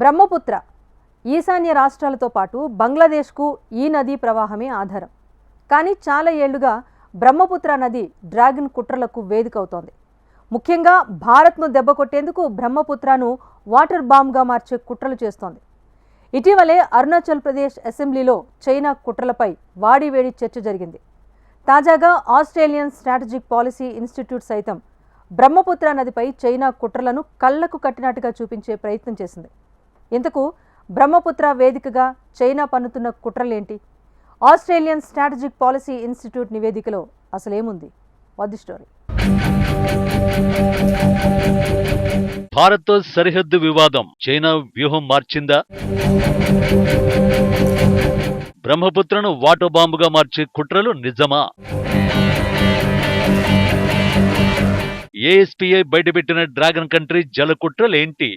బ్రహ్మపుత్ర ఈశాన్య రాష్ట్రాలతో పాటు బంగ్లాదేశ్కు ఈ నదీ ప్రవాహమే ఆధారం. కానీ చాలా ఏళ్ళుగా బ్రహ్మపుత్ర నది డ్రాగన్ కుట్రలకు వేదిక అవుతోంది ముఖ్యంగా భారత్ను దెబ్బకొట్టేందుకు బ్రహ్మపుత్రను వాటర్ బాంబ్గా మార్చే కుట్రలు చేస్తోంది. ఇటీవలే అరుణాచల్ ప్రదేశ్ అసెంబ్లీలో చైనా కుట్రలపై వాడివేడి చర్చ జరిగింది. తాజాగా ఆస్ట్రేలియన్ స్ట్రాటజిక్ పాలసీ ఇన్స్టిట్యూట్ సైతం బ్రహ్మపుత్ర నదిపై చైనా కుట్రలను కళ్ళకు కట్టినట్టుగా చూపించే ప్రయత్నం చేసింది. ఇంతకు బ్రహ్మపుత్ర వేదికగా చైనా పన్నుతున్న కుట్రలేంటి? ఆస్ట్రేలియన్ స్ట్రాటజిక్ పాలసీ ఇన్స్టిట్యూట్ నివేదికలో అసలేముంది? వద్దు స్టోరీ. భారత్తో సరిహద్దు వివాదం. చైనా వ్యూహం మార్చిందా? బ్రహ్మపుత్రను వాటో బాంబుగా మార్చే కుట్రలు నిజమా? ఏఎస్పీఐ బయటపెట్టిన డ్రాగన్ కంట్రీ జల కుట్రలేంటి?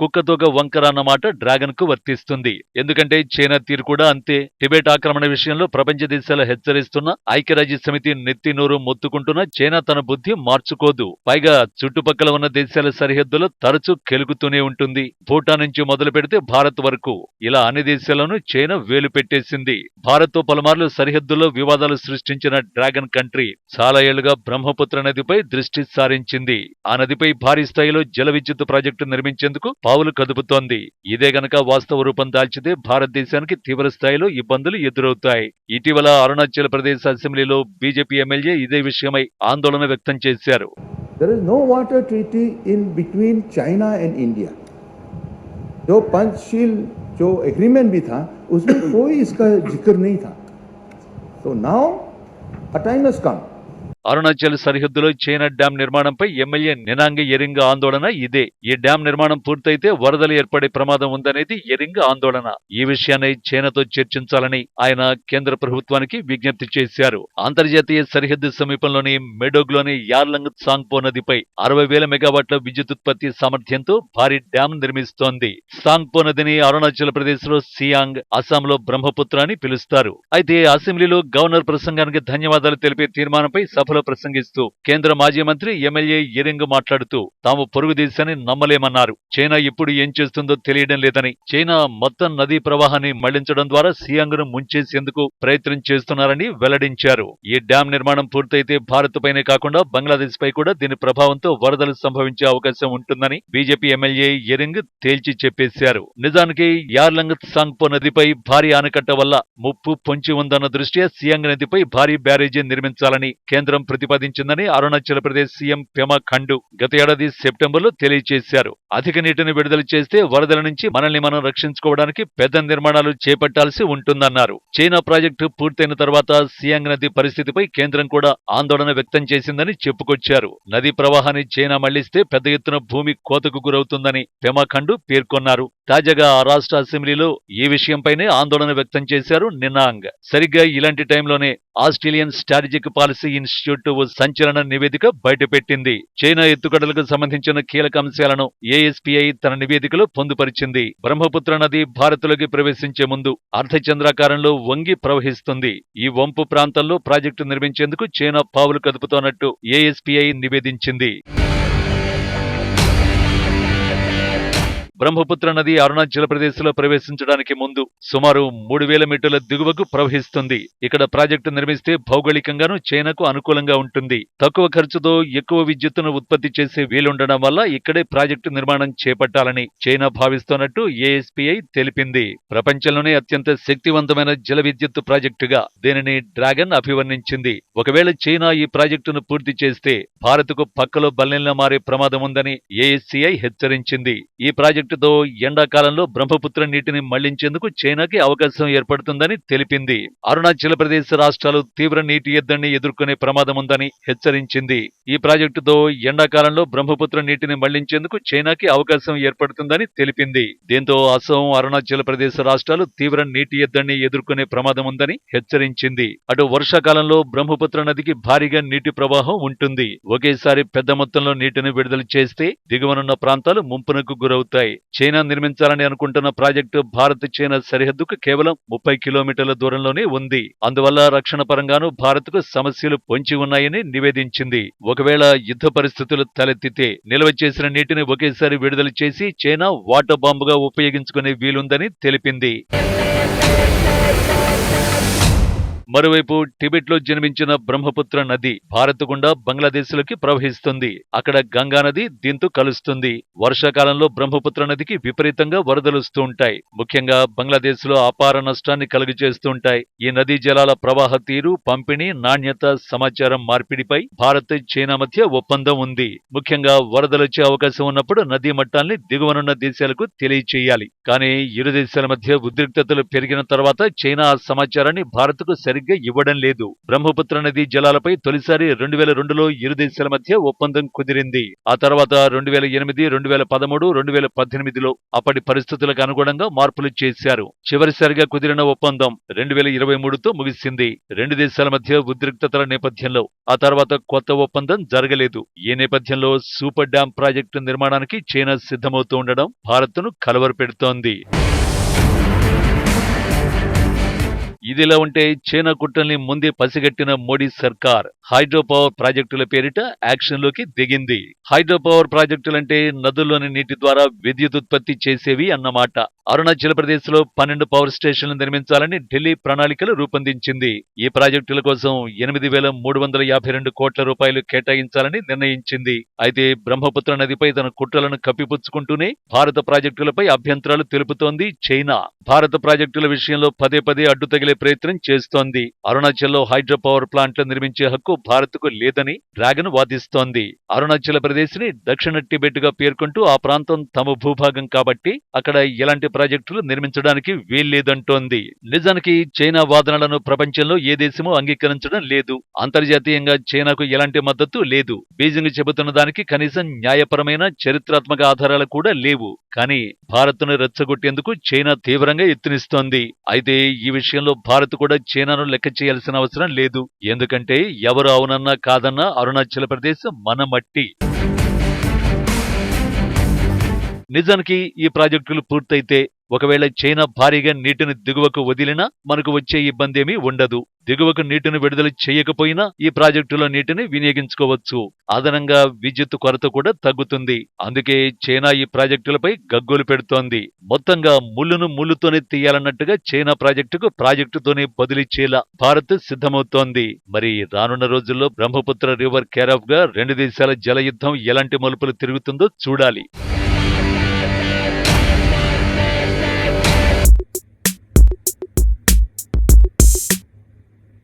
కుక్కతోక వంకర అన్నమాట డ్రాగన్కు వర్తిస్తుంది. ఎందుకంటే చైనా తీరు కూడా అంతే. టిబెట్ ఆక్రమణ విషయంలో ప్రపంచ దేశాలు హెచ్చరిస్తున్న ఐక్యరాజ్య సమితి నెత్తి నూరు మొత్తుకుంటున్న చైనా తన బుద్ధి మార్చుకోదు. పైగా చుట్టుపక్కల ఉన్న దేశాల సరిహద్దులో తరచూ కెలుగుతూనే ఉంటుంది. భూటాన్ నుంచి మొదలు పెడితే భారత్ వరకు. ఇలా అన్ని దేశాలను చైనా వేలు పెట్టేసింది. భారత్తో పలుమార్లు సరిహద్దుల్లో వివాదాలు సృష్టించిన డ్రాగన్ కంట్రీ చాలా ఏళ్ళుగా బ్రహ్మపుత్ర నదిపై దృష్టి సారించింది. ఆ నదిపై భారీ స్థాయిలో జల విద్యుత్ ప్రాజెక్టు నిర్మించేందుకు పావులు కదుపుతోంది ఇదే గనక వాస్తవ రూపం దాల్చితే భారతదేశానికి తీవ్ర స్థాయిలో ఇబ్బందులు ఎదురవుతాయి ఇటీవల అరుణాచల్ ప్రదేశ్ అసెంబ్లీలో బీజేపీ ఎమ్మెల్యే ఇదే విషయమై ఆందోళన వ్యక్తం చేశారు There is no water treaty in between China and India. जो पंचशील जो एग्रीमेंट भी था उसमें कोई इसका जिक्र नहीं था तो now a time has come Arunachal సరిహద్దులో చైనా డ్యాం నిర్మాణంపై ఎమ్మెల్యే నినాంగ ఎరింగ ఆందోళన ఇదే. ఈ డ్యాం నిర్మాణం పూర్తయితే వరదలు ఏర్పడే ప్రమాదం ఉందనేది ఎరింగ ఆందోళన. ఈ విషయాన్ని చైనాతో చర్చించాలని ఆయన కేంద్ర ప్రభుత్వానికి విజ్ఞప్తి చేశారు. అంతర్జాతీయ సరిహద్దు సమీపంలోని మెడోగ్లోని యార్లంగ్ సాంగ్పో నదిపై అరవై వేల మెగావాట్ల విద్యుత్ ఉత్పత్తి సామర్థ్యంతో భారీ డ్యాం నిర్మిస్తోంది. సాంగ్పో నదిని అరుణాచల్ ప్రదేశ్లో సియాంగ్ అస్సాంలో బ్రహ్మపుత్ర అని పిలుస్తారు. అయితే అసెంబ్లీలో గవర్నర్ ప్రసంగానికి ధన్యవాదాలు తెలిపే తీర్మానంపై సభలో సభలో ప్రసంగిస్తూ కేంద్ర మాజీ మంత్రి ఎమ్మెల్యే ఇరింగ్ మాట్లాడుతూ తాము పొరుగు నమ్మలేమన్నారు. చైనా ఇప్పుడు ఏం చేస్తుందో తెలియడం లేదని. చైనా మొత్తం నదీ ప్రవాహాన్ని మళ్ళించడం ద్వారా సియాంగ్ను ముంచేసేందుకు ప్రయత్నం చేస్తున్నారని వెల్లడించారు. ఈ డ్యాం నిర్మాణం పూర్తయితే భారత్ పైనే కాకుండా బంగ్లాదేశ్ పై కూడా దీని ప్రభావంతో వరదలు సంభవించే అవకాశం ఉంటుందని బీజేపీ ఎమ్మెల్యే ఎరింగ్ తేల్చి చెప్పేశారు. నిజానికి యార్లంగ్ సాంగ్పో నదిపై భారీ ఆనకట్ట వల్ల ముప్పు పొంచి ఉందన్న దృష్ట్యా సియాంగ్ నదిపై భారీ బ్యారేజీ నిర్మించాలని కేంద్రం ప్రతిపాదించిందని అరుణాచల్ ప్రదేశ్ సీఎం పెమా ఖండు గత ఏడాది సెప్టెంబర్లో తెలియజేశారు. అధిక నీటిని విడుదల చేస్తే వరదల నుంచి మనల్ని మనం రక్షించుకోవడానికి పెద్ద నిర్మాణాలు చేపట్టాల్సి ఉంటుందన్నారు. చైనా ప్రాజెక్టు పూర్తయిన తర్వాత సియాంగ్ నది పరిస్థితిపై కేంద్రం కూడా ఆందోళన వ్యక్తం చేసిందని చెప్పుకొచ్చారు. నదీ ప్రవాహాన్ని చైనా మళ్ళిస్తే పెద్ద ఎత్తున భూమి కోతకు గురవుతుందని పెమాఖండు పేర్కొన్నారు. తాజాగా ఆ రాష్ట్ర అసెంబ్లీలో ఈ విషయంపైనే ఆందోళన వ్యక్తం చేశారు నినాంగ్. సరిగ్గా ఇలాంటి టైంలోనే ఆస్ట్రేలియన్ స్ట్రాటజిక్ పాలసీ ఇన్స్టిట్యూట్ ఓ సంచలన నివేదిక బయటపెట్టింది. చైనా ఎత్తుగడలకు సంబంధించిన కీలక అంశాలను ఏఎస్పీఐ తన నివేదికలో పొందుపరిచింది. బ్రహ్మపుత్ర నది భారత్లోకి ప్రవేశించే ముందు అర్ధచంద్రాకారంలో వంగి ప్రవహిస్తుంది. ఈ వంపు ప్రాంతంలో ప్రాజెక్టు నిర్మించేందుకు చైనా పావులు కదుపుతోన్నట్టు ఏఎస్పీఐ నివేదించింది. బ్రహ్మపుత్ర నది అరుణాచల్ ప్రదేశ్లో ప్రవేశించడానికి ముందు సుమారు మూడు వేల మీటర్ల దిగువకు ప్రవహిస్తుంది. ఇక్కడ ప్రాజెక్టు నిర్మిస్తే భౌగోళికంగాను చైనాకు అనుకూలంగా ఉంటుంది. తక్కువ ఖర్చుతో ఎక్కువ విద్యుత్తును ఉత్పత్తి చేసే వీలుండడం వల్ల ఇక్కడే ప్రాజెక్టు నిర్మాణం చేపట్టాలని చైనా భావిస్తోన్నట్టు ఏఎస్పీఐ తెలిపింది. ప్రపంచంలోనే అత్యంత శక్తివంతమైన జల విద్యుత్ ప్రాజెక్టుగా దీనిని డ్రాగన్ అభివర్ణించింది. ఒకవేళ చైనా ఈ ప్రాజెక్టును పూర్తి చేస్తే భారత్కు పక్కలో బల్లెంలా మారే ప్రమాదం ఉందని ఏఎస్సీఐ హెచ్చరించింది. ఈ ప్రాజెక్టు ప్రాజెక్టుతో ఎండాకాలంలో బ్రహ్మపుత్ర నీటిని మళ్ళించేందుకు చైనాకి అవకాశం ఏర్పడుతుందని తెలిపింది. అరుణాచల్ ప్రదేశ్ రాష్ట్రాలు తీవ్ర నీటి ఎద్దడిని ఎదుర్కొనే ప్రమాదం ఉందని హెచ్చరించింది. ఈ ప్రాజెక్టుతో ఎండాకాలంలో బ్రహ్మపుత్ర నీటిని మళ్ళించేందుకు చైనాకి అవకాశం ఏర్పడుతుందని తెలిపింది. దీంతో అసోం అరుణాచల్ ప్రదేశ్ రాష్ట్రాలు తీవ్ర నీటి ఎద్దడిని ఎదుర్కొనే ప్రమాదం ఉందని హెచ్చరించింది. అటు వర్షాకాలంలో బ్రహ్మపుత్ర నదికి భారీగా నీటి ప్రవాహం ఉంటుంది. ఒకేసారి పెద్ద మొత్తంలో నీటిని విడుదల చేస్తే దిగువనున్న ప్రాంతాలు ముంపునకు గురవుతాయి. చైనా నిర్మించాలని అనుకుంటున్న ప్రాజెక్టు భారత్ చైనా సరిహద్దుకు కేవలం ముప్పై కిలోమీటర్ల దూరంలోనే ఉంది. అందువల్ల రక్షణ పరంగానూ భారత్కు సమస్యలు పొంచి ఉన్నాయని నివేదించింది. ఒకవేళ యుద్ధ పరిస్థితులు తలెత్తితే నిల్వ చేసిన నీటిని ఒకేసారి విడుదల చేసి చైనా వాటర్ బాంబుగా ఉపయోగించుకునే వీలుందని తెలిపింది. మరోవైపు టిబెట్లో జన్మించిన బ్రహ్మపుత్ర నది భారత్ గుండా బంగ్లాదేశ్లోకి ప్రవహిస్తుంది. అక్కడ గంగా నది దీంతో కలుస్తుంది. వర్షాకాలంలో బ్రహ్మపుత్ర నదికి విపరీతంగా వరదలుస్తూ ఉంటాయి. ముఖ్యంగా బంగ్లాదేశ్లో అపార నష్టాన్ని కలుగజేస్తుంటాయి ఈ నదీ జలాల ప్రవాహ తీరు పంపిణీ నాణ్యత సమాచారం మార్పిడిపై భారత్ చైనా మధ్య ఒప్పందం ఉంది. ముఖ్యంగా వరదలొచ్చే అవకాశం ఉన్నప్పుడు నదీ మట్టాల్ని దిగువనున్న దేశాలకు తెలియచేయాలి. కానీ ఇరు దేశాల మధ్య ఉద్రిక్తతలు పెరిగిన తర్వాత చైనా ఆ సమాచారాన్ని భారత్కు సరిగ్గా ఇవ్వడం లేదు. బ్రహ్మపుత్ర నదీ జలాలపై తొలిసారి రెండు వేల రెండులో ఇరు దేశాల మధ్య ఒప్పందం కుదిరింది. ఆ తర్వాత రెండు వేల ఎనిమిది రెండు వేల పదమూడు రెండు వేల పద్దెనిమిదిలో అప్పటి పరిస్థితులకు అనుగుణంగా మార్పులు చేశారు. చివరిసారిగా కుదిరిన ఒప్పందం రెండు వేల ఇరవై మూడుతో ముగిసింది. రెండు దేశాల మధ్య ఉద్రిక్తతల నేపథ్యంలో ఆ తర్వాత కొత్త ఒప్పందం జరగలేదు. ఈ నేపథ్యంలో సూపర్ డ్యాం ప్రాజెక్టు నిర్మాణానికి చైనా సిద్ధమవుతూ ఉండడం భారత్ను కలవరపెడుతోంది. ఇదిలా ఉంటే చైనా కుట్రల్ని ముందే పసిగట్టిన మోడీ సర్కార్ హైడ్రో పవర్ ప్రాజెక్టుల పేరిట యాక్షన్లోకి దిగింది. హైడ్రో పవర్ ప్రాజెక్టులంటే నదుల్లోని నీటి ద్వారా విద్యుత్ ఉత్పత్తి చేసేవి అన్నమాట. అరుణాచల్ ప్రదేశ్లో పన్నెండు పవర్ స్టేషన్లు నిర్మించాలని ఢిల్లీ ప్రణాళికలు రూపొందించింది. ఈ ప్రాజెక్టుల కోసం ఎనిమిది వేల మూడు వందల యాభై రెండు కోట్ల రూపాయలు కేటాయించాలని నిర్ణయించింది. అయితే బ్రహ్మపుత్ర నదిపై తన కుట్రలను కప్పిపుచ్చుకుంటూనే భారత ప్రాజెక్టులపై అభ్యంతరాలు తెలుపుతోంది చైనా. భారత ప్రాజెక్టుల విషయంలో పదే పదే అడ్డు తగిలే ప్రయత్నం చేస్తోంది. అరుణాచల్లో హైడ్రో పవర్ ప్లాంట్లు నిర్మించే హక్కు భారత్కు లేదని డ్రాగన్ వాదిస్తోంది. అరుణాచల్ ప్రదేశ్ని దక్షిణ టిబెట్గా పేర్కొంటూ ఆ ప్రాంతం తమ భూభాగం కాబట్టి అక్కడ ఎలాంటి ప్రాజెక్టులు నిర్మించడానికి వీల్లేదంటోంది. నిజానికి చైనా వాదనలను ప్రపంచంలో ఏ దేశమూ అంగీకరించడం లేదు. అంతర్జాతీయంగా చైనాకు ఎలాంటి మద్దతు లేదు. బీజింగ్ చెబుతున్న దానికి కనీసం న్యాయపరమైన చరిత్రాత్మక ఆధారాలు కూడా లేవు. కానీ భారత్ను రెచ్చగొట్టేందుకు చైనా తీవ్రంగా ఎత్తునిస్తోంది అయితే ఈ విషయంలో భారత్ కూడా చైనాను లెక్క చేయాల్సిన అవసరం లేదు. ఎందుకంటే ఎవరు అవునన్నా కాదన్నా అరుణాచల్ ప్రదేశ్ మన మట్టి. నిజానికి ఈ ప్రాజెక్టులు పూర్తయితే ఒకవేళ చైనా భారీగా నీటిని దిగువకు వదిలినా మనకు వచ్చే ఇబ్బందేమీ ఉండదు. దిగువకు నీటిని విడుదల చేయకపోయినా ఈ ప్రాజెక్టులో నీటిని వినియోగించుకోవచ్చు. అదనంగా విద్యుత్ కొరత కూడా తగ్గుతుంది. అందుకే చైనా ఈ ప్రాజెక్టులపై గగ్గోలు పెడుతోంది. మొత్తంగా ముళ్ళును ముళ్ళుతోనే తీయాలన్నట్టుగా చైనా ప్రాజెక్టుకు ప్రాజెక్టుతోనే బదిలీచేలా భారత్ సిద్ధమవుతోంది. మరి రానున్న రోజుల్లో బ్రహ్మపుత్ర రివర్ కేరాఫ్గా రెండు దేశాల జల యుద్ధం ఎలాంటి మలుపులు తిరుగుతుందో చూడాలి.